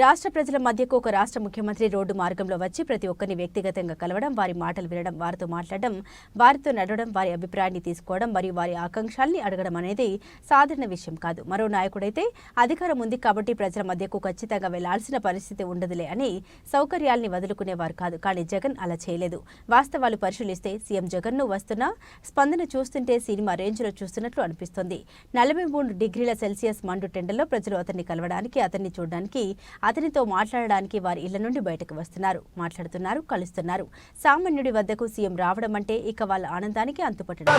రాష్ట్ర ప్రజల మధ్యకు ఒక రాష్ట్ర ముఖ్యమంత్రి రోడ్డు మార్గంలో వచ్చి ప్రతి ఒక్కరిని వ్యక్తిగతంగా కలవడం వారి మాటలు వినడం వారితో మాట్లాడడం వారితో నడవడం వారి అభిప్రాయాన్ని తీసుకోవడం మరియు వారి ఆకాంక్షల్ని అడగడం అనేది సాధారణ విషయం కాదు. మరో నాయకుడైతే అధికారం ఉంది కాబట్టి ప్రజల మధ్యకు ఖచ్చితంగా వెళ్ళాల్సిన పరిస్థితి ఉండదులే అని సౌకర్యాల్ని వదులుకునేవారు కాదు. కానీ జగన్ అలా చేయలేదు. వాస్తవాలు పరిశీలిస్తే సీఎం జగన్ను వస్తున్న స్పందన చూస్తుంటే సినిమా రేంజ్లో చూస్తున్నట్లు అనిపిస్తుంది. నలభై మూడు డిగ్రీల సెల్సియస్ మండు టెండల్లో ప్రజలు అతన్ని కలవడానికి అతన్ని చూడడానికి అతనితో మాట్లాడడానికి వారి ఇళ్ళ నుండి బయటకు వస్తున్నారు. మాట్లాడుతున్నారు కలుస్తున్నారు. సామాన్యుడి వద్దకు సీఎం రావడం అంటే ఇక వాళ్ళ ఆనందానికి అంతుపట్టడం.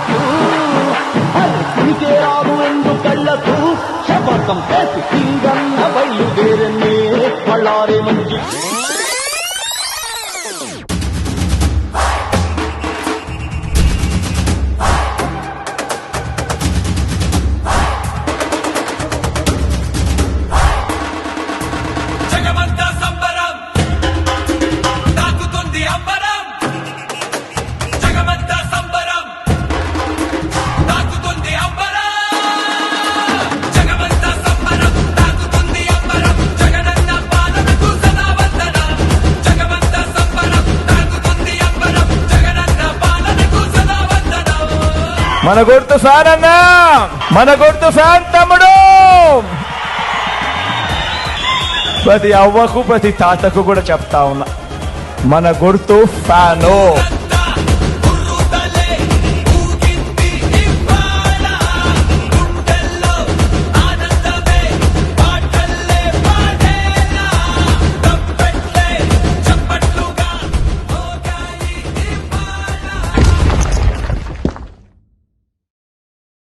మన గుర్తు సారన్న మన గుర్తు సార్ తమ్ముడు. ప్రతి అవ్వకు ప్రతి తాతకు కూడా చెప్తా ఉన్నా. మన గుర్తు ఫ్యాను.